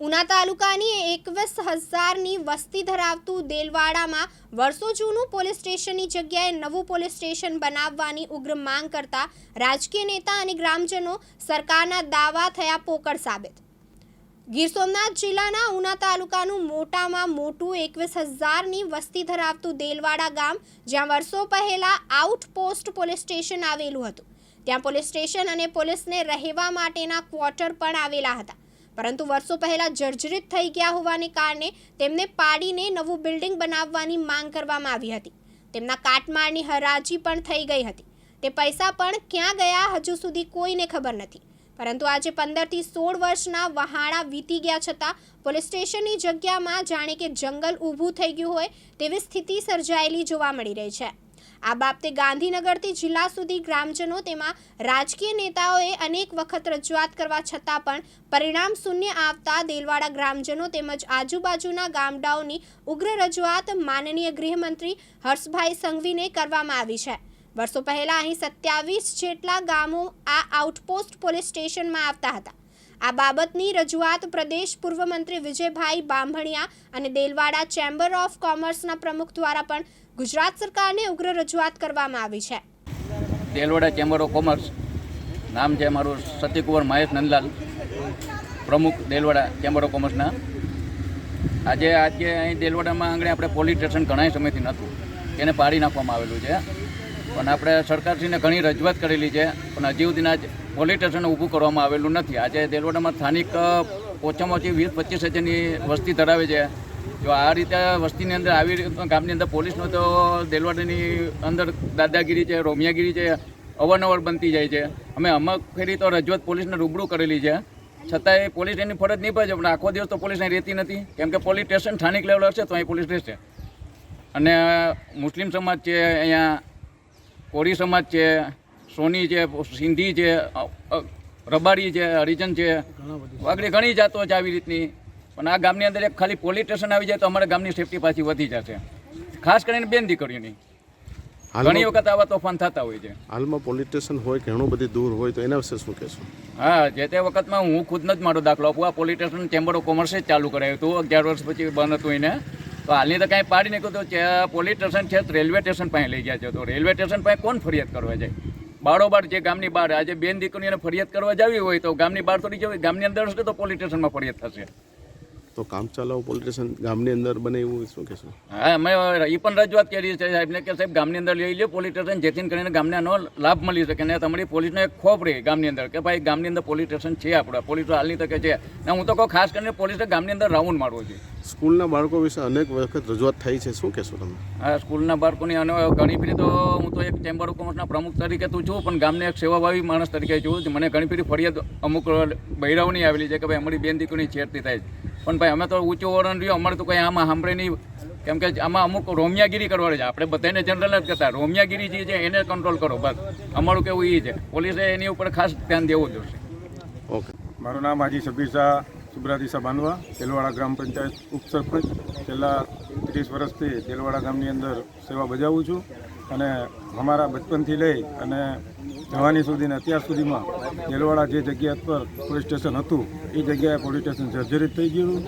ઉના તાલુકાની એકવીસ હજારની વસ્તી ધરાવતું દેલવાડામાં વર્ષો જૂનું પોલીસ સ્ટેશનની જગ્યાએ નવું પોલીસ સ્ટેશન બનાવવાની ઉગ્ર માંગ કરતા રાજકીય નેતા અને ગ્રામજનો સરકારના દાવા થયા પોકળ સાબિત. ગીર સોમનાથ જિલ્લાના ઉના તાલુકાનું મોટામાં મોટું એકવીસ હજારની વસ્તી ધરાવતું દેલવાડા ગામ, જ્યાં વર્ષો પહેલા આઉટપોસ્ટ પોલીસ સ્ટેશન આવેલું હતું. ત્યાં પોલીસ સ્ટેશન અને પોલીસને રહેવા માટેના ક્વોર્ટર પણ આવેલા હતા. પરંતુ વર્ષો પહેલા જર્જરિત થઈ ગયા હોવાને કારણે તેમને પાડીને નવું બિલ્ડિંગ બનાવવાની માંગ કરવામાં આવી હતી. તેમના કાટમાળની હરાજી પણ થઈ ગઈ હતી. તે પૈસા પણ ક્યાં ગયા હજુ સુધી કોઈને ખબર નથી. પરંતુ આજે પંદરથી સોળ વર્ષના વહાણા વીતી ગયા છતાં પોલીસ સ્ટેશનની જગ્યામાં જાણે કે જંગલ ઊભું થઈ ગયું હોય તેવી સ્થિતિ સર્જાયેલી જોવા મળી રહી છે. આ બાબતે ગાંધીનગરથી જિલ્લા સુધી ગ્રામજનો તેમાં રાજકીય નેતાઓએ અનેક વખત રજૂઆત કરવા છતાં પણ પરિણામ શૂન્ય આવતા દેલવાડા ગ્રામજનો તેમજ આજુબાજુના ગામડાઓની ઉગ્ર રજૂઆત માનનીય ગૃહમંત્રી હર્ષભાઈ સંઘવીને કરવામાં આવી છે. વર્ષો પહેલા અહીં સત્યાવીસ જેટલા ગામો આ આઉટપોસ્ટ પોલીસ સ્ટેશનમાં આવતા હતા. આ બાબતની રજૂઆત પ્રદેશ પૂર્વ મંત્રી વિજયભાઈ બાંભણિયા અને દેલવાડા ચેમ્બર ઓફ કોમર્સના પ્રમુખ દ્વારા પણ ગુજરાત સરકારને ઉગ્ર રજૂઆત કરવામાં આવી છે. દેલવાડા ચેમ્બર ઓફ કોમર્સ નામ છે મારું સતીકુંવર મહેશ નંદલાલ, પ્રમુખ દેલવાડા ચેમ્બર ઓફ કોમર્સના. આજે આજે અહીં દેલવાડામાં આંગણે આપણે પોલીસ સ્ટેશન ઘણા સમયથી નહોતું. એને પાડી નાખવામાં આવેલું છે. પણ આપણે સરકારશ્રીને ઘણી રજૂઆત કરેલી છે. પણ હજી સુધીના આજ પોલીસ સ્ટેશન ઊભું કરવામાં આવેલું નથી. આજે દેલવાડામાં સ્થાનિક ઓછામાં ઓછી વીસ પચીસ હજારની વસ્તી ધરાવે છે. જો આ રીતે વસ્તીની અંદર આવી ગામની અંદર પોલીસનો તો દેલવાડાની અંદર દાદાગીરી છે, રોમિયાગીરી છે, અવારનવાર બનતી જાય છે. અમે અમુક ફેરી તો રજૂઆત પોલીસને રૂબરૂ કરેલી છે. છતાંય પોલીસ એની ફરજ નહીં પડે પણ આખો દિવસ તો પોલીસ અહીં રહેતી નથી. કેમ કે પોલીસ સ્ટેશન સ્થાનિક લેવલ હશે તો અહીં પોલીસ રહેશે. અને મુસ્લિમ સમાજ છે, અહીંયા કોળી સમાજ છે સોની છે સિંધી છે રબારી છે હરિજન છે. આગળ ઘણી જાતો છે આવી રીતની. પણ આ ગામની અંદર એક ખાલી પોલીસ સ્ટેશન આવી જાય તો અમારા ગામની સેફટી પાછી વધી જશે. ખાસ કરીને બેન દીકરીઓની. ઘણી વખત આવા તોફાન થતા હોય છે. હાલમાં પોલીસ સ્ટેશન હોય ઘણું બધી દૂર હોય તો એના વિશે શું કહેશો? હા જે તે વખતમાં હું ખુદનો જ મારો દાખલો આપું. આ પોલીસ સ્ટેશન ચેમ્બર ઓફ કોમર્સે જ ચાલુ કરાયું હતું. અગિયાર વર્ષ પછી બંધ હતું એને. તો હાલની તો કાંઈ પાડી નીકળ્યું તો પોલીસ સ્ટેશન છે રેલવે સ્ટેશન પાસે લઈ ગયા છે. તો રેલવે સ્ટેશન પાસે કોણ ફરિયાદ કરવા જાય? બારોબાર જે ગામની બહાર આજે બેન દીકરીઓને ફરિયાદ કરવા જાવી હોય તો ગામની બહાર થોડી જવી ગામની અંદર હશે તો પોલીસ સ્ટેશનમાં ફરિયાદ થશે. તો કામ ચાલાવ પોલીસ ગામની અંદર બને એવું શું કહેશો? હા અમે એ પણ રજૂઆત કરી છે સાહેબને કે સાહેબ ગામની અંદર લઈ લો પોલીસ સ્ટેશન જેથી કરીને ગામને આનો લાભ મળી શકે. અને તમારી પોલીસને એક ખોફ રહે ગામની અંદર કે ભાઈ ગામની અંદર પોલીસ છે આપણા પોલીસ હાલની તકે છે. અને હું તો કહું ખાસ કરીને પોલીસે ગામની અંદર રાઉન્ડ મારવો છે સ્કૂલના બાળકો વિશે અનેક વખત રજૂઆત થઈ છે. શું કહેશો તમે? આ સ્કૂલના બાળકોની અને ઘણી ફેરી તો હું તો એક ચેમ્બર ઓફ કોમર્સના પ્રમુખ તરીકે તું છું પણ ગામને એક સેવાભાવી માણસ તરીકે છું. મને ઘણી ફેરી ફરિયાદ અમુક બૈરાઓની આવેલી છે કે ભાઈ અમારી બેન દીકરીની છેડતી થાય છે. પણ ભાઈ અમે તો ઊંચું વરણ રહ્યું અમારે તો કંઈ આમાં સાંભળે નહીં. કેમ કે આમાં અમુક રોમિયાગીરી કરવાની છે. આપણે બધાને જનરલ જ કરતા રોમિયાગીરી જે છે એને કંટ્રોલ કરો બસ. અમારું કેવું એ છે. પોલીસે એની ઉપર ખાસ ધ્યાન દેવું જોઈશે ઓકે. મારું નામ હાજી શબીર શાહ સુબ્રાદીસા બાંધવા તેલવાડા ગ્રામ પંચાયત ઉપસરપંચ. છેલ્લા ત્રીસ વર્ષથી તેલવાડા ગામની અંદર સેવા બજાવું છું અને અમારા બચપનથી લઈ અને જવાની સુધીને અત્યાર સુધીમાં તેલવાડા જે જગ્યા પર પોલીસ સ્ટેશન હતું, એ જગ્યાએ પોલીસ સ્ટેશન જર્જરિત થઈ ગયું.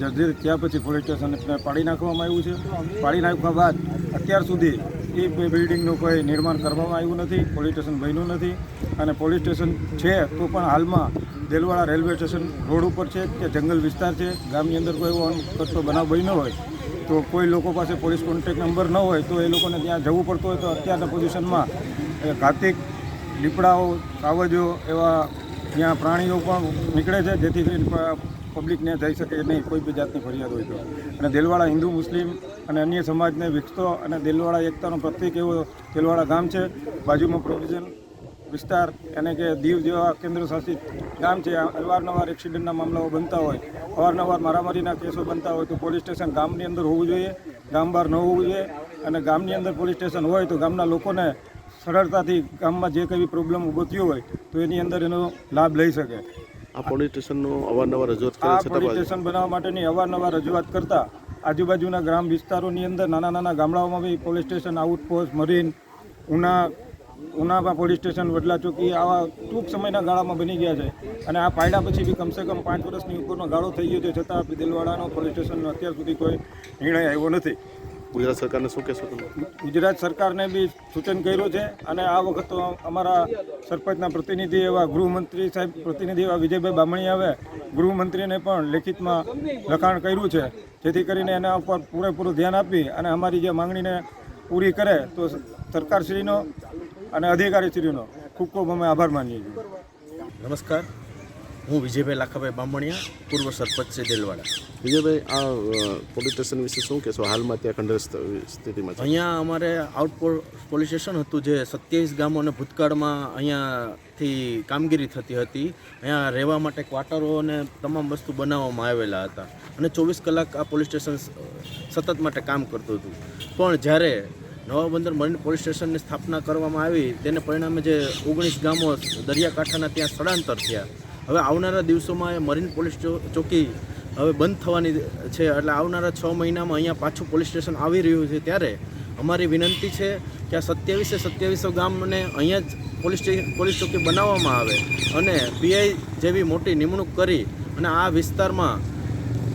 જર્જરિત થયા પછી પોલીસ સ્ટેશનને પાડી નાખવામાં આવ્યું છે. પાડી નાખવા બાદ અત્યાર સુધી એ બિલ્ડિંગનું કોઈ નિર્માણ કરવામાં આવ્યું નથી પોલીસ સ્ટેશન બન્યું નથી. અને પોલીસ સ્ટેશન છે તો પણ હાલમાં દેલવાડા રેલવે સ્ટેશન રોડ ઉપર છે કે જંગલ વિસ્તાર છે. ગામની અંદર કોઈ એવો કરતો બનાવ બન્યો હોય, તો કોઈ લોકો પાસે પોલીસ કોન્ટેક નંબર ન હોય, તો એ લોકોને ત્યાં જવું પડતું હોય તો અત્યારના પોઝિશનમાં ઘાતિક દીપડાઓ સાવજો એવા ત્યાં પ્રાણીઓ પણ નીકળે છે, જેથી કરીને પબ્લિકને જઈ શકે નહીં કોઈ બી જાતની ફરિયાદ હોય તો. અને દેલવાડા હિન્દુ મુસ્લિમ અને અન્ય સમાજને વિકસતો અને દેલવાડા એકતાનો પ્રત્યેક એવો દેલવાડા ગામ છે. બાજુમાં પ્રોવિઝન વિસ્તાર, એને કે દીવ જેવા કેન્દ્ર શાસિત ગામ છે. અવારનવાર એક્સિડન્ટના મામલાઓ બનતા હોય, અવારનવાર મારામારીના કેસો બનતા હોય તો પોલીસ સ્ટેશન ગામની અંદર હોવું જોઈએ, ગામ બહાર ન હોવું જોઈએ અને ગામની અંદર પોલીસ સ્ટેશન હોય તો ગામના લોકોને સરળતાથી ગામમાં જે કંઈ પ્રોબ્લેમ ઊભો થયો હોય તો એની અંદર એનો લાભ લઈ શકે. આ પોલીસ સ્ટેશનનો અવારનવાર રજૂઆત કરે આ પોલીસ સ્ટેશન બનાવવા માટેની અવારનવાર રજૂઆત કરતા આજુબાજુના ગ્રામ વિસ્તારોની અંદર નાના નાના ગામડાઓમાં બી police station outpost marine Una ઉનામાં police station Vadla ચોકી આવા ટૂંક સમયના ગાળામાં બની ગયા છે. અને આ પાયડા પછી બી કમસે કમ પાંચ વર્ષની ઉપરનો ગાળો થઈ ગયો છે છતાં દિલવાડાનો પોલીસ સ્ટેશનનો અત્યાર સુધી કોઈ નિર્ણય આવ્યો નથી. ગુજરાત સરકારને શું કહેશો તમે? ગુજરાત સરકારને બી સૂચન કર્યું છે અને આ વખત તો અમારા સરપંચના પ્રતિનિધિ એવા ગૃહમંત્રી સાહેબ પ્રતિનિધિ એવા વિજયભાઈ બામણી આવે ગૃહમંત્રીને પણ લેખિતમાં લખાણ કર્યું છે. જેથી કરીને એના ઉપર પૂરેપૂરું ધ્યાન આપી અને અમારી જે માંગણીને પૂરી કરે તો સરકારશ્રીનો અને અધિકારીશ્રીનો ખૂબ ખૂબ અમે આભાર માનીએ છીએ. નમસ્કાર. હું વિજયભાઈ લાખાભાઈ બામણિયા પૂર્વ સરપંચ છે દેલવાડા. વિજયભાઈ આ પોલીસ સ્ટેશન વિશે શું કહેશો? હાલમાં ત્યાં ખંડ સ્થિતિમાં અહીંયા અમારે આઉટપોસ્ટ પોલીસ સ્ટેશન હતું જે સત્યાવીસ ગામો અને ભૂતકાળમાં અહીંયાથી કામગીરી થતી હતી. અહીંયા રહેવા માટે ક્વાર્ટરો અને તમામ વસ્તુ બનાવવામાં આવેલા હતા. અને ચોવીસ કલાક આ પોલીસ સ્ટેશન સતત માટે કામ કરતું હતું. પણ જ્યારે નવા બંદર મરીન પોલીસ સ્ટેશનની સ્થાપના કરવામાં આવી તેને પરિણામે જે ઓગણીસ ગામો દરિયાકાંઠાના ત્યાં સ્થળાંતર થયા હવે આવનારા દિવસોમાં એ મરીન પોલીસ ચોકી હવે બંધ થવાની છે. એટલે આવનારા છ મહિનામાં અહીંયા પાછું પોલીસ સ્ટેશન આવી રહ્યું છે ત્યારે અમારી વિનંતી છે કે આ સત્યાવીસે સત્યાવીસો ગામને અહીંયા જ પોલીસ પોલીસ ચોકી બનાવવામાં આવે અને પીઆઈ જેવી મોટી નિમણૂક કરી અને આ વિસ્તારમાં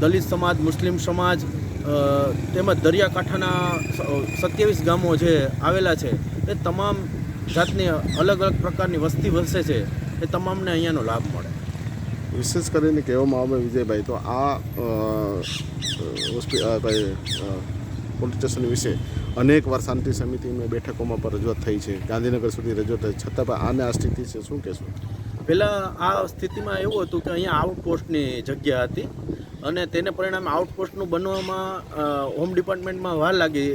દલિત સમાજ, મુસ્લિમ સમાજ તેમજ દરિયાકાંઠાના સત્યાવીસ ગામો જે આવેલા છે એ તમામ જાતની અલગ અલગ પ્રકારની વસ્તી વસે છે. એ તમામને અહીંયાનો લાભ મળે. વિશેષ કરીને કહેવામાં આવે વિજયભાઈ, તો આ ભાઈ પોલીસ સ્ટેશન વિશે અનેક વાર શાંતિ સમિતિની બેઠકોમાં પણ રજૂઆત થઈ છે. ગાંધીનગર સુધી રજૂઆત થઈ છતાં પણ આને આ સ્થિતિ છે, શું કહેશો? પહેલાં આ સ્થિતિમાં એવું હતું કે અહીંયા આઉટપોસ્ટની જગ્યા હતી અને તેને પરિણામે આઉટપોસ્ટનું બનવામાં હોમ ડિપાર્ટમેન્ટમાં વાર લાગી,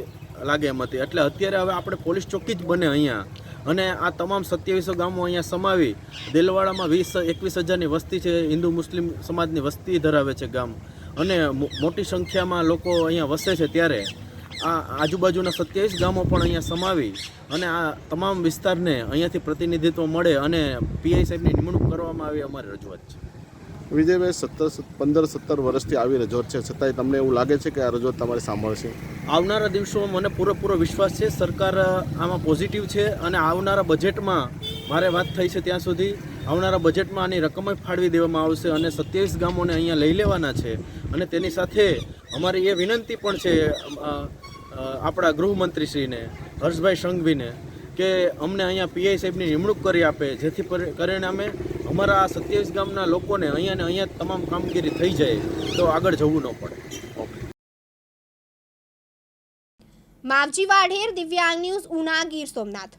લાગે એમ હતી. એટલે અત્યારે હવે આપણે પોલીસ ચોકી જ બને અહીંયા. અને આ તમામ સત્યાવીસો ગામો અહીંયા સમાવી દેલવાડામાં વીસ, એકવીસ હજારની વસ્તી છે. હિન્દુ, મુસ્લિમ સમાજની વસ્તી ધરાવે છે ગામ. અને મોટી સંખ્યામાં લોકો અહીંયા વસે છે ત્યારે. આ આજુબાજુના સત્યાવીસ ગામો પણ અહીંયા સમાવી અને આ તમામ વિસ્તારને અહીંયાથી પ્રતિનિધિત્વ મળે અને પીઆઈ સાહેબની નિમણૂક કરવામાં આવી અમારી રજૂઆત છે. વિજયભાઈ સત્તર પંદર સત્તર વર્ષથી આવી રજૂઆત છે. છતાંય તમને એવું લાગે છે કે આ રજૂઆત તમારી સાંભળશે? આવનારા દિવસોમાં મને પૂરેપૂરો વિશ્વાસ છે. સરકાર આમાં પોઝિટિવ છે અને આવનારા બજેટમાં મારે વાત થઈ છે ત્યાં સુધી. આવનારા બજેટમાં આની રકમ જ ફાળવી દેવામાં આવશે અને સત્યાવીસ ગામોને અહીંયા લઈ લેવાના છે. અને તેની સાથે અમારી એ વિનંતી પણ છે આપણા ગૃહમંત્રીશ્રીને, હર્ષભાઈ સંઘવીને કે અમને અહીંયા પીઆઈ સાહેબની નિમણૂક કરી આપે જેથી કરીને પરિણામે અમારા આ સત્યાવીસ ગામના લોકોને અહીંયા ને અહીંયા તમામ કામગીરી થઈ જાય તો આગળ જવું ન પડે. માવજી વાઢેર દિવ્યાંગ ન્યૂઝ ઉના ગીર સોમનાથ.